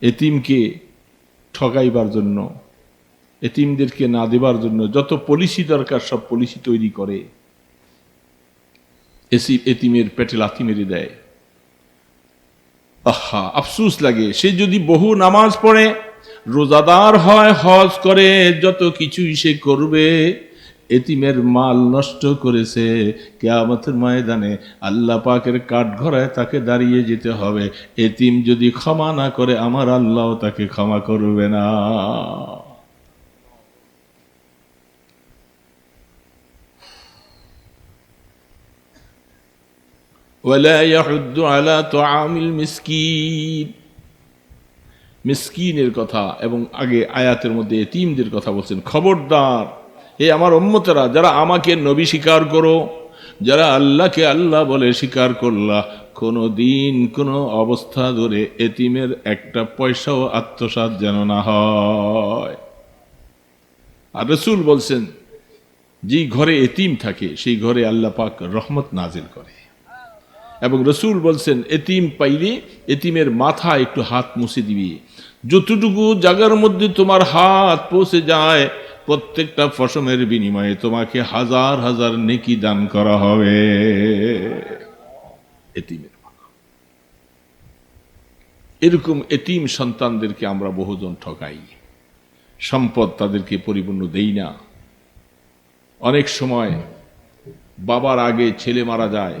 এতিমকে ঠকাইবার জন্য, এতিমদেরকে না দেবার জন্য যত পলিসি দরকার, সব পলিসি তৈরি করে। এসি এতিমের পেটে লাথি মেরে দেয়। আহা, আফসুস লাগে। সে যদি বহু নামাজ পড়ে, রোজাদার হয়, হজ করে, যত কিছুই সে করবে এতিমের মাল নষ্ট করেছে কেয়ামতের ময়দানে আল্লাহ পাকের কাঠ ঘরায় তাকে দাঁড়িয়ে যেতে হবে এতিম যদি ক্ষমা না করে আমার আল্লাহ তাকে ক্ষমা করবে না ولا يحض على طعام المسكين মিসকিনের কথা এবং আগে আয়াতের মধ্যে এতিমদের কথা বলছেন খবরদার এ আমার উম্মতেরা, যারা আমাকে নবী স্বীকার করো, যারা আল্লাহকে আল্লাহ বলে স্বীকার করলা, কোনো দিন, কোনো অবস্থা ধরে এতিমের একটা পয়সাও আত্মসাৎ যেন না হয়। আর রসুল বলছেন, যেই ঘরে এতিম থাকে, সেই ঘরে আল্লাহ পাক রহমত নাজিল করে। এবং রসুল বলছেন, এতিম পাইলে এতিমের মাথা একটু হাত মুছে দিবি। যতটুকু জায়গার মধ্যে তোমার হাত পৌঁছে যায় প্রত্যেকটা ফসমের বিনিময়ে তোমাকে হাজার হাজার নেকি দান করা হবে। এতিমের এরকম এতিম সন্তানদেরকে আমরা বহুজন ঠকাই সম্পদ তাদেরকে পরিপূর্ণ দেই না। অনেক সময় বাবার আগে ছেলে মারা যায়,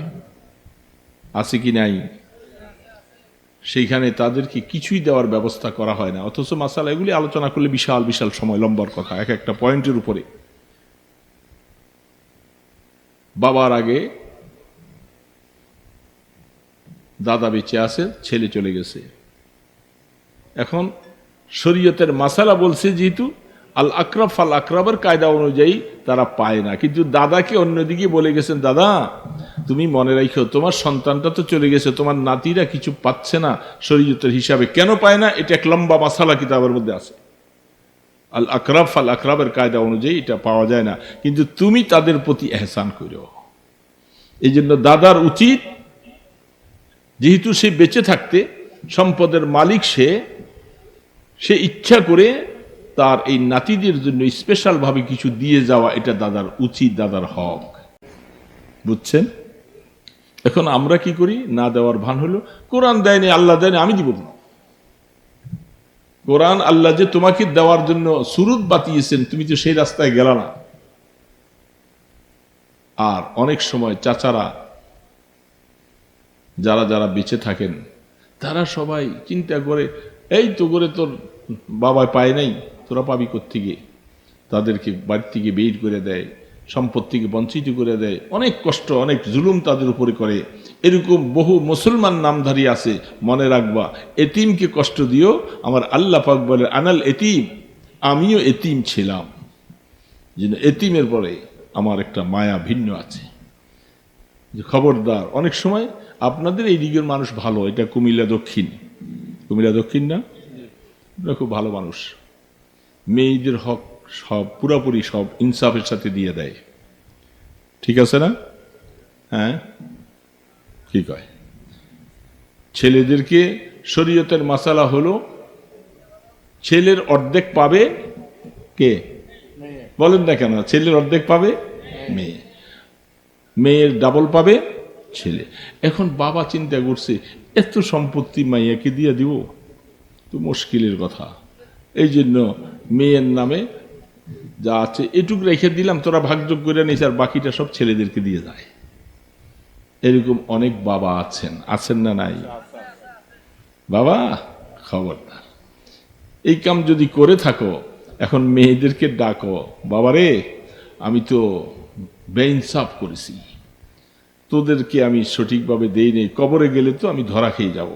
আছে কি নাই? সেইখানে তাদেরকে কিছুই দেওয়ার ব্যবস্থা করা হয় না। অথচ মাসালা এগুলি আলোচনা করলে বিশাল বিশাল সময় লম্বর কথা, এক একটা পয়েন্টের উপরে। বাবার আগে দাদা বেঁচে আছে, ছেলে চলে গেছে। এখন শরীয়তের মাসালা বলছে যেহেতু আল আকরাব ফাল আকরাবের কায়দা অনুযায়ী তারা পায় না। কিন্তু দাদাকে অন্যদিকে বলে গেছেন, দাদা, তুমি মনে রাখো তোমার সন্তানটা তো চলে গেছে, তোমার নাতিরা কিছু পাচ্ছে না শরীয়তের হিসাবে। কেন পায় না? এটা এক লম্বা মাসালা কিতাবের মধ্যে আছে। আল আকরাব ফাল আকরাবের কায়দা অনুযায়ী এটা পাওয়া যায় না। কিন্তু তুমি তাদের প্রতি এহসান করো এই জন্য দাদার উচিত, যেহেতু সে বেঁচে থাকতে, সম্পদের মালিক সে সে ইচ্ছা করে তার এই নাতিদের জন্য স্পেশাল ভাবে কিছু দিয়ে যাওয়া এটা দাদার উচিত, দাদার হক। বুঝছেন? এখন আমরা কি করি? না দেওয়ার ভান হলো, কোরআন দেয়নি, আল্লাহ দেয়নি, আমি দিব না। কোরআন আল্লাহ যে তোমাকে দেওয়ার জন্য সুরুত বাতিয়েছেন, তুমি তো সেই রাস্তায় গেল না। আর অনেক সময় চাচারা, যারা যারা বেঁচে থাকেন, তারা সবাই চিন্তা করে, এই তো করে তোর বাবা পায় নাই। তোরা পাবি কোথেকে তাদেরকে বাড়ি থেকে বের করে দেয় সম্পত্তিকে বঞ্চিত করে দেয়। অনেক কষ্ট, অনেক জুলুম তাদের উপরে করে। এরকম বহু মুসলমান নামধারী আছে, মনে রাখবা। এতিমকে কষ্ট দিও, আমার আল্লাহ পাক বলে, আনাল এতিম, আমিও এতিম ছিলাম। যেন এতিমের পরে আমার একটা মায়া ভিন্ন আছে। যে খবরদার, অনেক সময় আপনাদের এই দিকের মানুষ ভালো, এটা কুমিল্লা দক্ষিণ। কুমিল্লা দক্ষিণ না? খুব ভালো মানুষ। মেয়েদের হক সব পুরাপুরি সব ইনসাফের সাথে দিয়ে দেয়। ঠিক আছে না? হ্যাঁ? কি কয়? ছেলেদেরকে শরীয়তের মাসালা হলো ছেলের অর্ধেক পাবে কে? বলেন না কেন ছেলের অর্ধেক পাবে মেয়ে। মেয়ের ডাবল পাবে ছেলে। এখন বাবা চিন্তা করছে এত সম্পত্তি মাইয়াকে দিয়ে দিব তো মুশকিলের কথা। এই জন্য মেয়ের নামে যা আছে, এটুক রেখে দিলাম, তোরা ভাগযোগ করে নিস, আর বাকিটা সব ছেলেদেরকে দিয়ে যায়। এরকম অনেক বাবা আছেন। আছেন না নাই? বাবা, খবরদার। এই কাম যদি করে থাকো, এখন মেয়েদেরকে ডাকো, বাবারে, আমি তো বেইনসাফ করেছি। তোদেরকে আমি সঠিকভাবে দেই নেই, কবরে গেলে তো আমি ধরা খেয়ে যাব।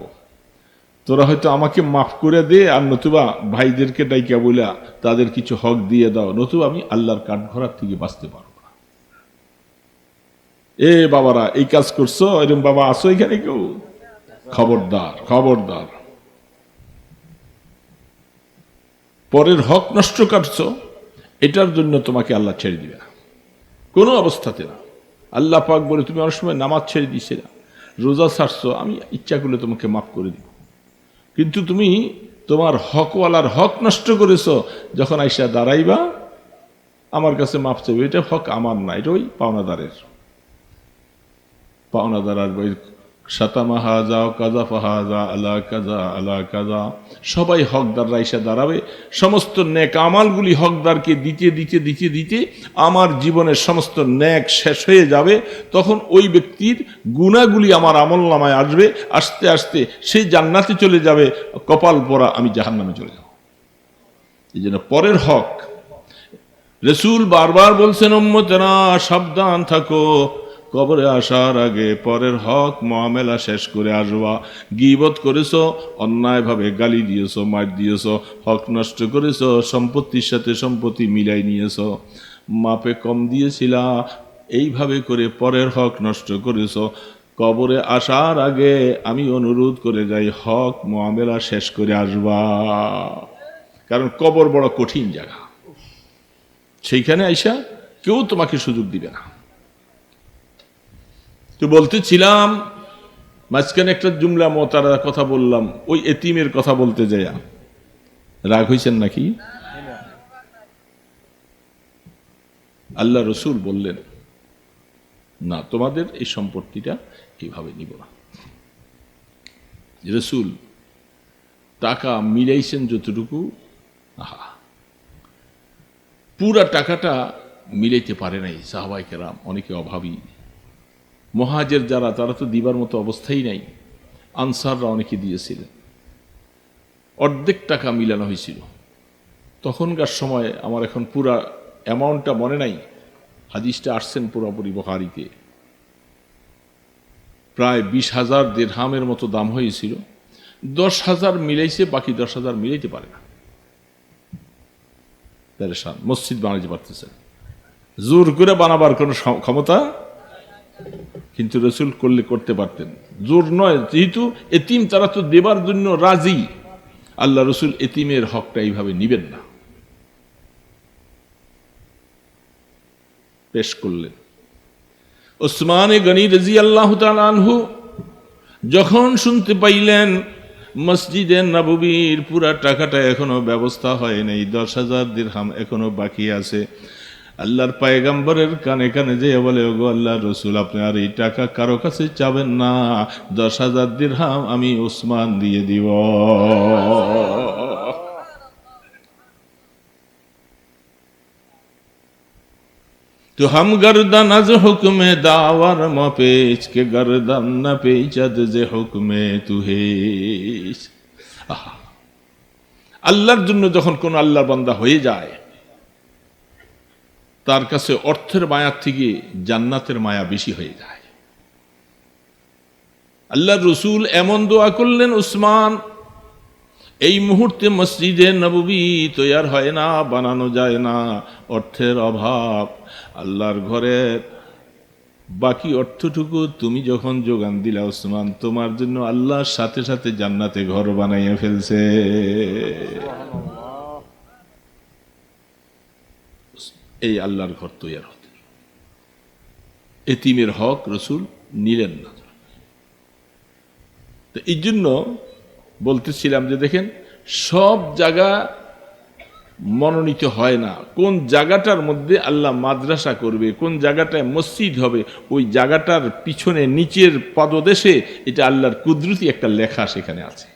তোরা হয়তো আমাকে মাফ করে দে আর নতুবা ভাইদেরকে ডাইকা বইলা তাদের কিছু হক দিয়ে দাও। নতুবা আমি আল্লাহর কাঠঘরার থেকে বাঁচতে পারব না। এ বাবারা, এই কাজ করছ? এরকম বাবা আসো এখানে কেউ? খবরদার খবরদার। পরের হক নষ্ট করছ, এটার জন্য তোমাকে আল্লাহ ছেড়ে দিবে। কোনো অবস্থাতে না। আল্লাহ পাক বলে, তুমি অনেক সময় নামাজ ছেড়ে দিছে না রোজা ছাড়ছো, আমি ইচ্ছা করলে তোমাকে মাফ করে দিব। কিন্তু তুমি তোমার হকওয়ালার হক নষ্ট করেছ, যখন আইসা দাঁড়াইবা, আমার কাছে মাপ চাইবে, এটা হক আমার না, এটা ওই পাওনাদারের। পাওনাদার সাতামা হাজা কাজা ফাহাজা, আলা কাজা আলা কাজা। সবাই হকদাররা এসে দাঁড়াবে। সমস্ত ন্যাক আমালগুলি হকদারকে দিতে দিতে দিতে দিতে আমার জীবনের সমস্ত ন্যাক শেষ হয়ে যাবে। তখন ওই ব্যক্তির গুণাগুলি আমার আমল নামায় আসবে। আস্তে আস্তে সে জান্নাতে চলে যাবে। কপাল পরা আমি জাহান্নামে চলে যাব। এই জন্য পরের হক। রসুল বারবার বলছেন, উম্মতেরা, সাবধান থাকো। কবরে আসার আগে পরের হক মহামেলা শেষ করে আসবা। গিবত করেছ, অন্যায়ভাবে গালি দিয়েছ, মার দিয়েছ, হক নষ্ট করেছ, সম্পত্তির সাথে সম্পত্তি মিলাই নিয়েছ। মাপে কম দিয়েছিলা, এইভাবে করে পরের হক নষ্ট করেছ। কবরে আসার আগে আমি অনুরোধ করে যাই, হক মহামেলা শেষ করে আসবা। কারণ কবর বড় কঠিন জায়গা। সেইখানে আইসা কেউ তোমাকে সুযোগ দিবে না। তো বলতেছিলাম, মাঝখানে একটা জুমলা মতার কথা বললাম, ওই এতিমের কথা বলতে যাইয়া। রাগ হয়েছেন নাকি? আল্লাহ রসুল বললেন, না, তোমাদের এই সম্পত্তিটা এইভাবে নিব না। রসুল, টাকা মিলাইছেন যতটুকু, আহা। পুরা টাকাটা মিলাইতে পারে নাই সাহবাই অনেকে অভাবী। মহাজের যারা, তারা তো দিবার মতো অবস্থাই নাই। আনসাররা অনেকে দিয়েছিলেন। অর্ধেক টাকা মিলানো হয়েছিল। তখনকার সময় আমার এখন পুরা অ্যামাউন্টটা মনে নাই। হাদিসটা আসছেন পুরোপুরি বহারিতে প্রায় বিশ হাজার দেড়হামের মতো দাম হয়েছিল। দশ হাজার মিলাইছে, বাকি দশ হাজার মিলাইতে পারে না। মসজিদ বানাইতে পারতেছে জোর করে বানাবার কোনো ক্ষমতা কিন্তু রসুল করলে করতে পারতেন। জোর নয়, যেহেতু এতিম তারা তো দেবার জন্য রাজি। আল্লাহ রসুল এতিমের হকটা এইভাবে নিবেন না। পেশ করলেন। ওসমানে গনি রাজি আল্লাহ আনহু যখন শুনতে পাইলেন, মসজিদে নববীর পুরা টাকাটা এখনও ব্যবস্থা হয় নাই, দশ হাজার দিরহাম এখনও বাকি আছে আল্লাহর পায়গাম্বরের কানে কানে যে বলে, ওগো আল্লাহর রসুল, আপনি আর এই টাকা কারও কাছে চাবেন না। দশ হাজার দিরহাম আমি ওসমান দিয়ে দিব। তো হাম گردن আজ হুকুমে দাওয়ার ما কে کے না نہ যে হুকুমে তু হে আল্লাহর জন্য যখন কোন আল্লাহর বান্দা হয়ে যায় তার কাছে অর্থের মায়ার থেকে জান্নাতের মায়া বেশি হয়ে যায়। আল্লাহ রসুল এমন দোয়া করলেন, উসমান, এই মুহূর্তে মসজিদে নববী তৈয়ার হয় না, বানানো যায় না, অর্থের অভাব। আল্লাহর ঘরের বাকি অর্থটুকু তুমি যখন যোগান দিলা ওসমান তোমার জন্য আল্লাহর সাথে সাথে জান্নাতে ঘর বানাইয়া ফেলছে। এই আল্লাহর ঘর তৈয়ার হতে। এতিমের হক রসুল নিলেন না। তো এই জন্য বলতেছিলাম যে দেখেন, সব জায়গা মনোনীত হয় না। কোন জায়গাটার মধ্যে আল্লাহ মাদ্রাসা করবে, কোন জায়গাটায় মসজিদ হবে, ওই জায়গাটার পিছনে নিচের পদদেশে এটা আল্লাহর কুদরতি একটা লেখা সেখানে আছে।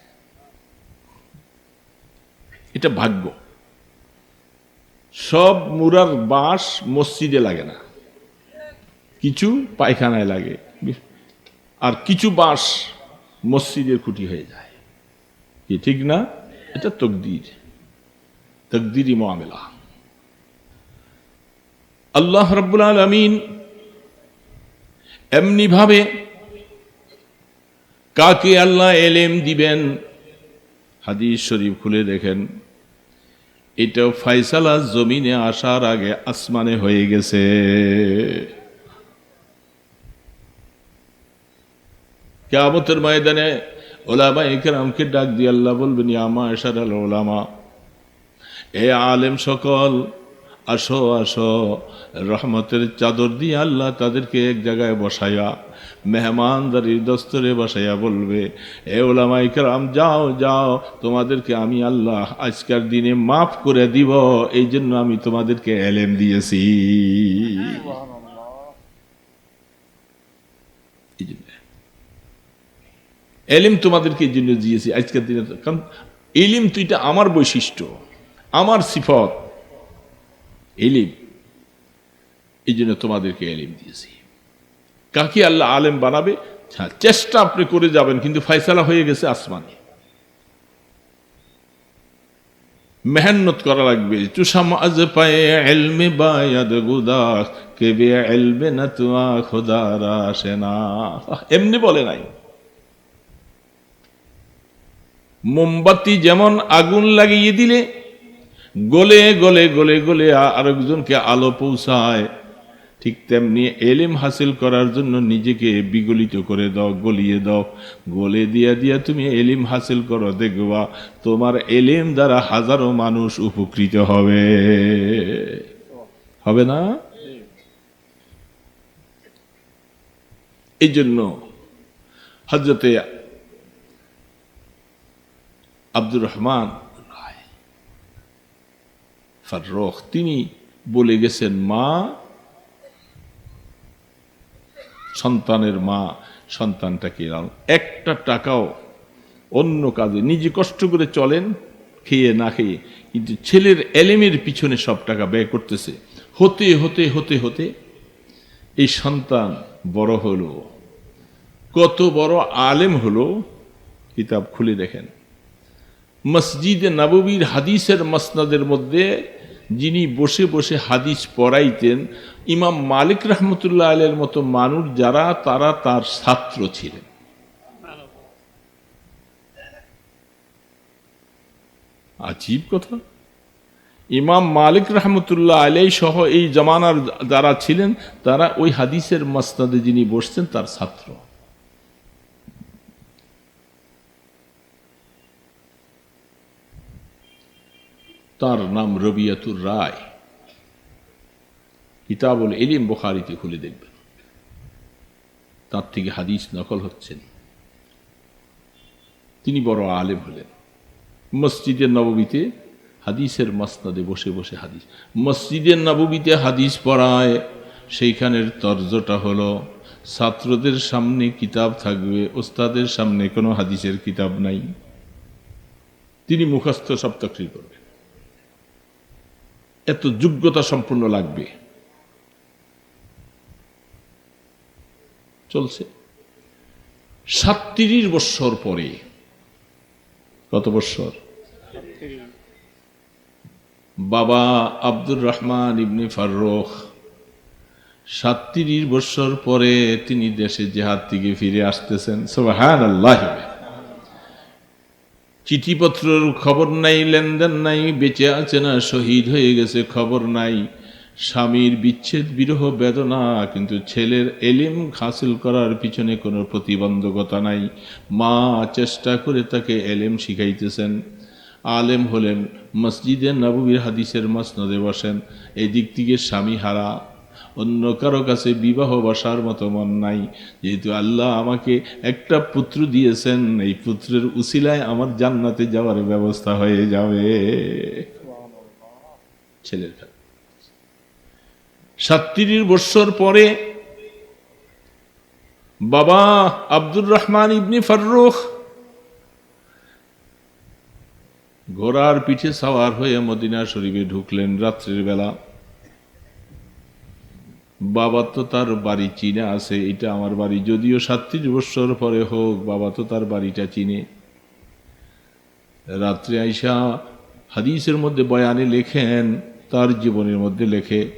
এটা ভাগ্য। সব মুরার বাঁশ মসজিদে লাগে না। কিছু পায়খানায় লাগে। আর কিছু বাঁশ মসজিদের খুঁটি হয়ে যায়। কি ঠিক না? এটা তকদির। তকদিরি মামেলা। আল্লাহ রব্বুল আলমিন এমনি ভাবে কাকে আল্লাহ এলেম দিবেন? হাদিস শরীফ খুলে দেখেন। এটাও ফাইসালা জমিনে আসার আগে আসমানে হয়ে গেছে। কেয়ামতের ময়দানে ওলামা ইকরামকে ডাক দিয়ে আল্লাহ বলবেন আমা এসার আল ওলামা, এ আলেম সকল আসো আসো, রহমতের চাদর দিয়ে আল্লাহ তাদেরকে এক জায়গায় বসাইয়া মেহমানদারির দস্তরে বসাইয়া বলবে, এ ওলামাই কালাম যাও যাও, তোমাদেরকে আমি আল্লাহ আজকের দিনে মাফ করে দিব এই জন্য আমি তোমাদেরকে এলেম দিয়েছি। এলিম তোমাদেরকে এই জন্য দিয়েছি, আজকের দিনে। কারণ এলিম তো এটা আমার বৈশিষ্ট্য, আমার সিফত। এলিম। এই জন্য তোমাদেরকে এলিম দিয়েছি। কাকে আল্লাহ আলেম বানাবে? হ্যাঁ চেষ্টা আপনি করে যাবেন, কিন্তু ফয়সালা হয়ে গেছে আসমানে। মেহনত করা লাগবে। চুষাম পায়ে এলমে না তুয়া খোদারা এমনি বলে নাই। মোমবাতি যেমন আগুন লাগিয়ে দিলে গলে গলে গলে গলে আরেকজনকে আলো পৌঁছায়। ঠিক তেমনি এলেম হাসিল করার জন্য নিজেকে বিগলিত করে দাও, গলিয়ে দাও। গলে দিয়া দিয়া তুমি এলিম হাসিল করো, দেখবা তোমার এলিম দ্বারা হাজারো মানুষ উপকৃত হবে। হবে না? এই জন্য হজরতে আব্দুর রহমান ফাররখ, তিনি বলে গেছেন, মা, সন্তানের মা সন্তানটাকে লালন একটা টাকাও অন্য কাজে, নিজে কষ্ট করে চলেন, খেয়ে না খেয়ে। কিন্তু ছেলের এলেমের পিছনে সব টাকা ব্যয় করতেছে। হতে হতে হতে হতে এই সন্তান বড় হলো। কত বড় আলেম হলো। কিতাব খুলে দেখেন। মসজিদে নববীর হাদিসের মসনাদের মধ্যে যিনি বসে বসে হাদিস পড়াইতেন, ইমাম মালিক রহমতুল্লাহ আলের মতো মানুষ যারা, তারা তার ছাত্র ছিলেন। আজীব কথা। ইমাম মালিক রহমতুল্লাহ আলাই সহ এই জমানার যারা ছিলেন, তারা ওই হাদিসের মসনাদে যিনি বসছেন, তার ছাত্র। তার নাম রবিয়াতুর রায়। কিতাবুল এলিম বোখারিতে খুলে দেখবেন। তার থেকে হাদিস নকল হচ্ছেন। তিনি বড় আলেম হলেন। মসজিদের নববীতে হাদিসের মসনাদে বসে বসে হাদিস। মসজিদের নববীতে হাদিস পড়ায়, সেইখানের তর্জটা হলো, ছাত্রদের সামনে কিতাব থাকবে, ওস্তাদের সামনে কোনো হাদিসের কিতাব নাই। তিনি মুখস্থ সব তকরি করবেন। এত যোগ্যতা সম্পূর্ণ লাগবে। চলছে। সাতত্রিশ বৎসর পরে, কত বৎসর বাবা আব্দুর রহমান ইবনে ফারুখ সাতত্রিশ বৎসর পরে তিনি দেশে জেহাদ থেকে ফিরে আসতেছেন। সোহান আল্লাহ চিঠিপত্রের খবর নাই, লেনদেন নাই, বেঁচে আছে না, শহীদ হয়ে গেছে, খবর নাই। স্বামীর বিচ্ছেদ, বিরহ, বেদনা, কিন্তু ছেলের এলিম হাসিল করার পিছনে কোনো প্রতিবন্ধকতা নাই। মা চেষ্টা করে তাকে এলেম শিখাইতেছেন। আলেম হলেন, মসজিদে নববীর হাদিসের মসনদে বসেন। এই দিক থেকে স্বামী হারা। অন্য কারও কাছে বিবাহ বসার মতো মন নাই। যেহেতু আল্লাহ আমাকে একটা পুত্র দিয়েছেন, এই পুত্রের উসিলায় আমার জান্নাতে যাওয়ার ব্যবস্থা হয়ে যাবে। ছেলের সাতত্রিশ বৎসর পরে বাবা আব্দুর রহমান ইবনি ফারুখ ঘোড়ার পিঠে সাওয়ার হয়ে মদিনা শরীফে ঢুকলেন রাত্রির বেলা। বাবা তো তার বাড়ি চিনে আছে, এটা আমার বাড়ি। যদিও সাতত্রিশ বৎসর পরে হোক, বাবা তো তার বাড়িটা চিনে। রাত্রে আইসা হাদিসের মধ্যে বয়ানে লেখেন, তার জীবনের মধ্যে লেখে।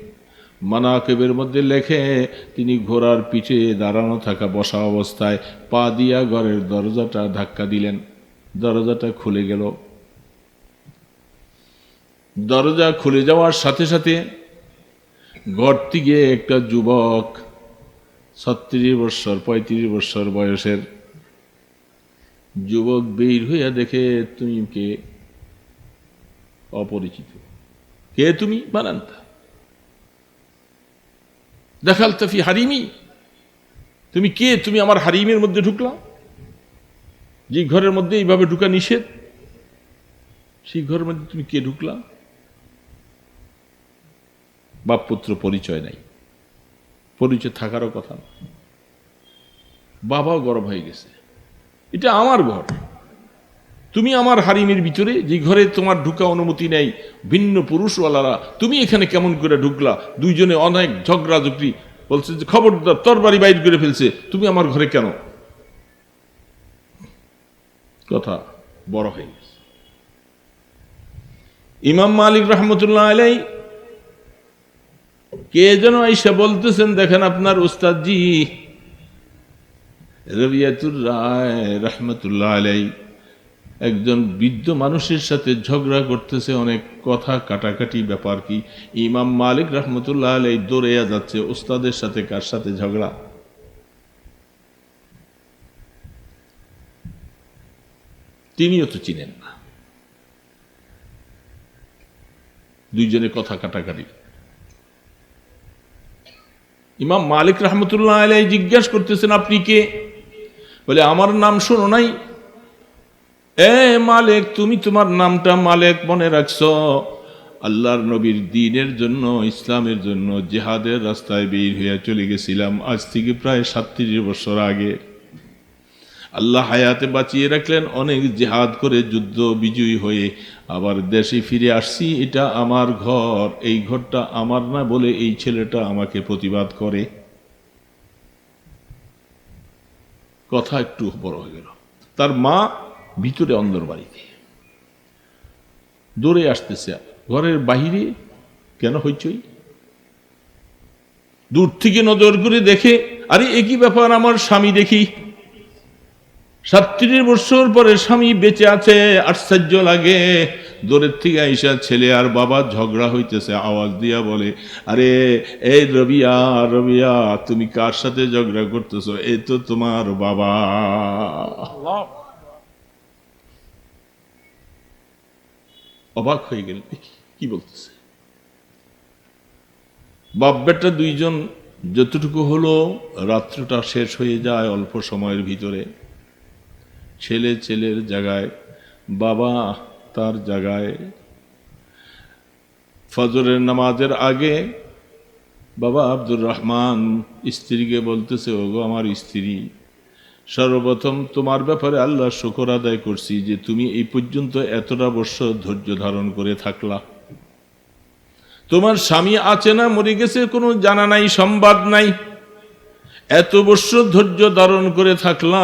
মানাকেবের মধ্যে লেখে, তিনি ঘোড়ার পিঠে দাঁড়ানো থাকা বসা অবস্থায় পা দিয়া ঘরের দরজাটা ধাক্কা দিলেন। দরজাটা খুলে গেল। দরজা খুলে যাওয়ার সাথে সাথে ঘর গিয়ে একটা যুবক ছত্রিশ বৎসর, পঁয়ত্রিশ বৎসর বয়সের যুবক বের হইয়া দেখে, তুমি কে? অপরিচিত। কে তুমি? বানান দেখাল তাফি হারিমি। তুমি কে? তুমি আমার হারিমের মধ্যে ঢুকলা যে ঘরের মধ্যে এইভাবে ঢুকা নিষেধ? সেই ঘরের মধ্যে তুমি কে ঢুকলা বাপ পুত্র পরিচয় নাই। পরিচয় থাকারও কথা না। বাবাও গরম হয়ে গেছে। এটা আমার ঘর। তুমি আমার হারিমের ভিতরে যে ঘরে তোমার ঢুকা অনুমতি নেই, ভিন্ন পুরুষওয়ালারা, তুমি এখানে কেমন করে ঢুকলা? দুইজনে অনেক ঝগড়া ঝগড়ি বলছে যে, খবরদার, তোর বাড়ি বাইর করে ফেলছে। তুমি আমার ঘরে কেন? কথা বড় হয়ে গেছে। ইমাম মালিক রহমতুল্লাহ আলাই কে যেন আইসা বলতেছেন, দেখেন আপনার উস্তাদজি। রবিয়াতুর রায় রহমতুল্লাহ আলাই একজন বৃদ্ধ মানুষের সাথে ঝগড়া করতেছে, অনেক কথা কাটাকাটি ব্যাপার কি? ইমাম মালিক রহমতুল্লাহ আলাই দৌড়েয়া যাচ্ছে ওস্তাদের সাথে কার সাথে ঝগড়া? তিনিও তো চিনেন না। দুইজনে কথা কাটাকাটি। ইমাম মালিক রহমতুল্লাহ আলাই জিজ্ঞেস করতেছেন, আপনি কে? বলে, আমার নাম শোনো নাই? এ মালিক, তুমি তোমার নামটা মালিক মনে রাখছ। আল্লাহর নবীর দিনের জন্য, ইসলামের জন্য জেহাদের রাস্তায় বের হইয়া চলে গেছিলাম। আজ থেকে প্রায় সাতত্রিশ বছর আগে। আল্লাহ হায়াতে বাঁচিয়ে রাখলেন, অনেক জেহাদ করে যুদ্ধ বিজয়ী হয়ে আবার দেশে ফিরে আসছি। এটা আমার ঘর, এই ঘরটা আমার না বলে এই ছেলেটা আমাকে প্রতিবাদ করে। কথা একটু বড় হয়ে গেল। তার মা ভিতরে অন্দর বাড়িতে। দৌড়ে আসতেছে। ঘরের বাহিরে কেন হইচই? দূর থেকে নজর করে দেখে, আরে একই ব্যাপার আমার স্বামী দেখি? সাতত্রিশ বছর পরে স্বামী বেঁচে আছে, আশ্চর্য লাগে। দূরের থেকে আইসা ছেলে আর বাবা ঝগড়া হইতেছে, আওয়াজ দিয়া বলে, আরে, এই রবিয়া রবিয়া, তুমি কার সাথে ঝগড়া করতেছো? এই তো তোমার বাবা। অবাক হয়ে গেল কি বলতেছে? বাপ বেটা দুইজন যতটুকু হলো, রাত্রটা শেষ হয়ে যায় অল্প সময়ের ভিতরে। ছেলে ছেলের জায়গায়, বাবা তার জায়গায়। ফজরের নামাজের আগে, বাবা আব্দুর রহমান স্ত্রীকে বলতেছে, ওগো আমার স্ত্রী, সর্বপ্রথম তোমার ব্যাপারে আল্লাহ শুকর আদায় করছি যে তুমি এই পর্যন্ত এতটা বছর ধৈর্য ধারণ করে থাকলা। তোমার স্বামী আছে না, মরে গেছে, কোনো জানা নাই সংবাদ নাই। এত বছর ধৈর্য ধারণ করে থাকলা।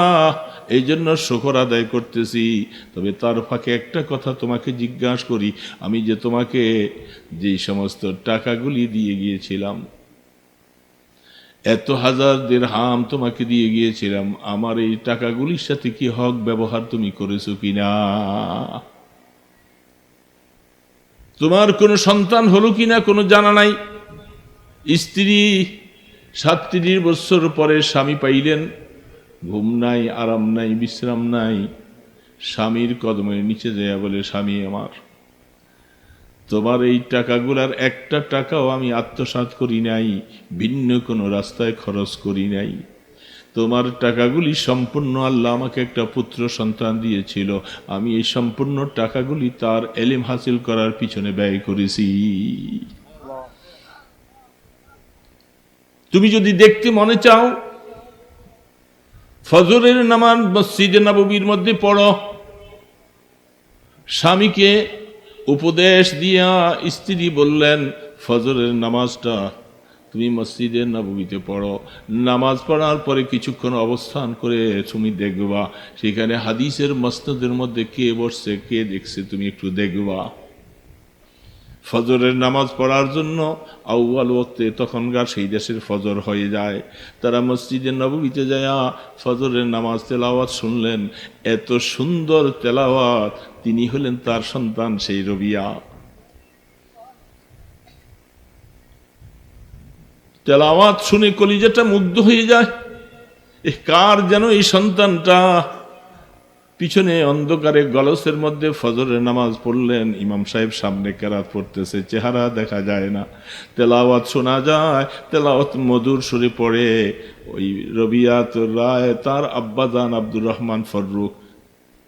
এই জন্য শকর আদায় করতেছি। তবে তার ফাঁকে একটা কথা তোমাকে জিজ্ঞাসা করি। আমি যে তোমাকে যেই সমস্ত টাকাগুলি দিয়ে গিয়েছিলাম, এত হাজার দের হাম তোমাকে দিয়ে গিয়েছিলাম, আমার এই টাকাগুলির সাথে কি হক ব্যবহার তুমি করেছ কিনা? তোমার কোনো সন্তান হলো কিনা কোনো জানা নাই। স্ত্রী সাতত্রিশ বছর পরে স্বামী পাইলেন। ঘুম নাই, আরাম নাই, বিশ্রাম নাই। স্বামীর কদমের নিচে যায় বলে, স্বামী আমার, তোমার এই টাকাগুলার একটা টাকাও আমি আত্মসাৎ করি নাই, ভিন্ন কোনো রাস্তায় খরচ করি নাই। তোমার টাকাগুলি সম্পূর্ণ আল্লাহ আমাকে একটা পুত্র সন্তান দিয়েছিল। আমি এই সম্পূর্ণ টাকাগুলি তার এলিম হাসিল করার পিছনে ব্যয় করেছি। তুমি যদি দেখতে মনে চাও ফজরের নামাজ মসজিদে নববীর মধ্যে পড়ো। স্বামীকে উপদেশ দিয়া স্ত্রী বললেন, ফজরের নামাজটা তুমি মসজিদে নববীতে পড়ো। নামাজ পড়ার পরে কিছুক্ষণ অবস্থান করে তুমি দেখবা। সেখানে হাদিসের মস্তদের মধ্যে কে বসছে, কে দেখছে, তুমি একটু দেখবা। ফজরের নামাজ পড়ার জন্য আউ্বাল ওক্তে তখনকার সেই দেশের ফজর হয়ে যায়। তারা মসজিদে নবমীতে যায় ফজরের নামাজ তেলাওয়াত শুনলেন। এত সুন্দর তেলাওয়াত, তিনি হলেন তার সন্তান সেই রবিয়া। তেলাওয়াত শুনে কলিজাটা মুগ্ধ হয়ে যায়। কার যেন এই সন্তানটা? পিছনে অন্ধকারে গলসের মধ্যে ফজরের নামাজ পড়লেন। ইমাম সাহেব সামনে কেরাত পড়তেছে, চেহারা দেখা যায় না। তেলাওয়াত শোনা যায়, তেলাওয়াত মধুর সুরে পড়ে। ওই রবিয়াত রায়, তার আব্বাদান আব্দুর রহমান ফররুখ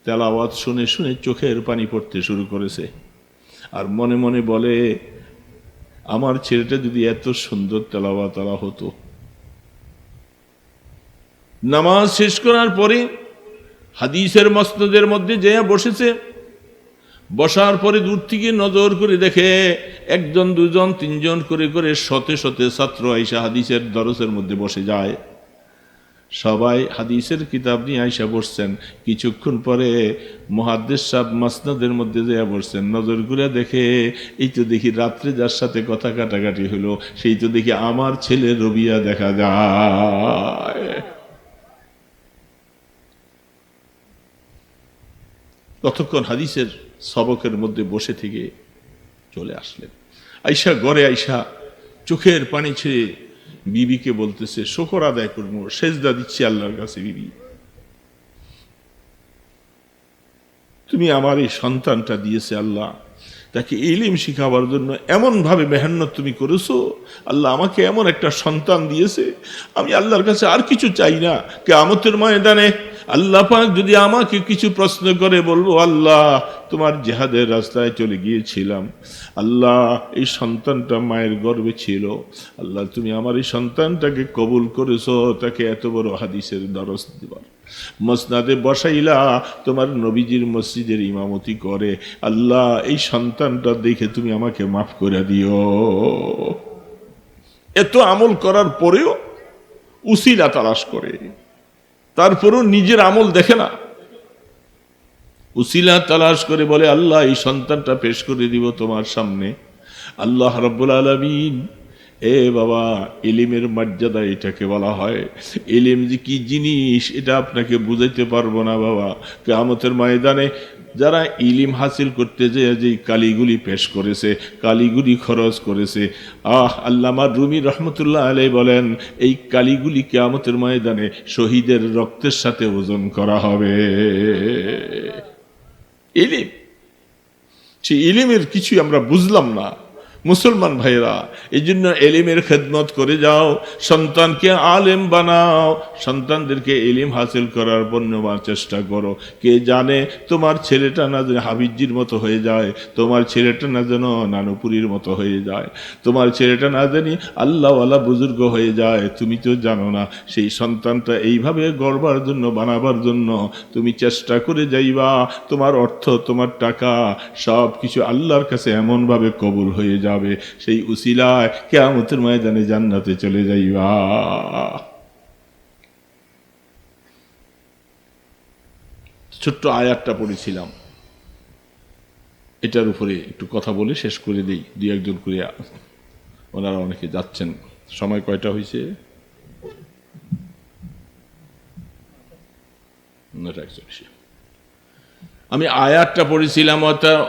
তেলাওয়াত শুনে শুনে চোখের পানি পড়তে শুরু করেছে। আর মনে মনে বলে, আমার ছেলেটা যদি এত সুন্দর তেলাওয়াত তালা হতো। নামাজ শেষ করার পরে হাদিসের মসনদের মধ্যে যে বসেছে, বসার পরে দূর থেকে নজর করে দেখে একজন, দুজন, তিনজন করে করে শতে শতে ছাত্র আইসা হাদিসের দরসের মধ্যে বসে যায়। সবাই হাদিসের কিতাব নিয়ে আইসা বসছেন। কিছুক্ষণ পরে মহাদ্দেশ সাহ মাসনাদের মধ্যে যে বসছেন। নজর করে দেখে, এই তো দেখি রাত্রে যার সাথে কথা কাটাকাটি হলো, সেই তো দেখি আমার ছেলে রবিয়া দেখা যায়। ততক্ষণ হাদিসের সবকের মধ্যে বসে থেকে চলে আসলেন। আইসা গড়ে আইসা চোখের পানি ছেড়ে বিবিকে বলতেছে, শকর আদায় করব, সেজদা দিচ্ছি আল্লাহর কাছে বিবি। তুমি আমার এই সন্তানটা দিয়েছে আল্লাহ। তাকে ইলিম শিখাবার জন্য এমনভাবে মেহান্নত তুমি করেছ। আল্লাহ আমাকে এমন একটা সন্তান দিয়েছে। আমি আল্লাহর কাছে আর কিছু চাই না। কে আমতের ময়দানে আল্লাহ যদি আমাকে কিছু প্রশ্ন করে বলব, আল্লাহ, তোমার জেহাদের রাস্তায় চলে গিয়েছিলাম। আল্লাহ, এই সন্তানটা মায়ের গর্বে ছিল। আল্লাহ, তুমি আমার এই সন্তানটাকে কবুল করেছ, তাকে এত বড় হাদিসের দরস দেবার। মসনাদে বসাইলা তোমার নবীজির মসজিদের ইমামতি করে। আল্লাহ, এই সন্তানটা দেখে তুমি আমাকে মাফ করে দিও। এত আমল করার পরেও উসিলা তালাশ করে। তারপরও নিজের আমল দেখে না। উসিলা তালাশ করে বলে, আল্লাহ, এই সন্তানটা পেশ করে দিব তোমার সামনে। আল্লাহ রব্বুল আলমিন এ বাবা, ইলিমের মর্যাদা এটাকে বলা হয়। ইলিম যে কি জিনিস, এটা আপনাকে বুঝাইতে পারব না বাবা। কেমতের ময়দানে যারা ইলিম হাসিল করতে যে যে কালিগুলি পেশ করেছে, কালিগুলি খরচ করেছে, আহ, আল্লামা রুমি রহমতুল্লাহ আলাই বলেন, এই কালিগুলি কেয়ামতের ময়দানে শহীদের রক্তের সাথে ওজন করা হবে। ইলিম, সেই ইলিমের কিছুই আমরা বুঝলাম না। মুসলমান ভাইরা এই জন্য এলিমের খেদমত করে যাও, সন্তানকে আলেম বানাও, সন্তানদেরকে এলিম হাসিল করার বন্যবার চেষ্টা করো। কে জানে তোমার ছেলেটা না যেন হাবিজির মতো হয়ে যায়, তোমার ছেলেটা না যেন নানুপুরির মতো হয়ে যায়, তোমার ছেলেটা না জানি আল্লাহওয়ালা বুজুর্গ হয়ে যায়, তুমি তো জানো না, সেই সন্তানটা এইভাবে গড়বার জন্য, বানাবার জন্য তুমি চেষ্টা করে যাইবা, তোমার অর্থ, তোমার টাকা সব কিছু আল্লাহর কাছে এমনভাবে কবুল হয়ে যাবে সেই উসিলায় কেয়ামতের ময়দানে জান্নাতে চলে যাইবা। ছোট্ট আয়াতটা পড়েছিলাম। এটার উপরে একটু কথা বলে শেষ করে দিই, দুই একজন করে। ওনারা অনেকে যাচ্ছেন। সময় কয়টা হয়েছে আমি আয়াতটা পড়েছিলাম, অর্থাৎ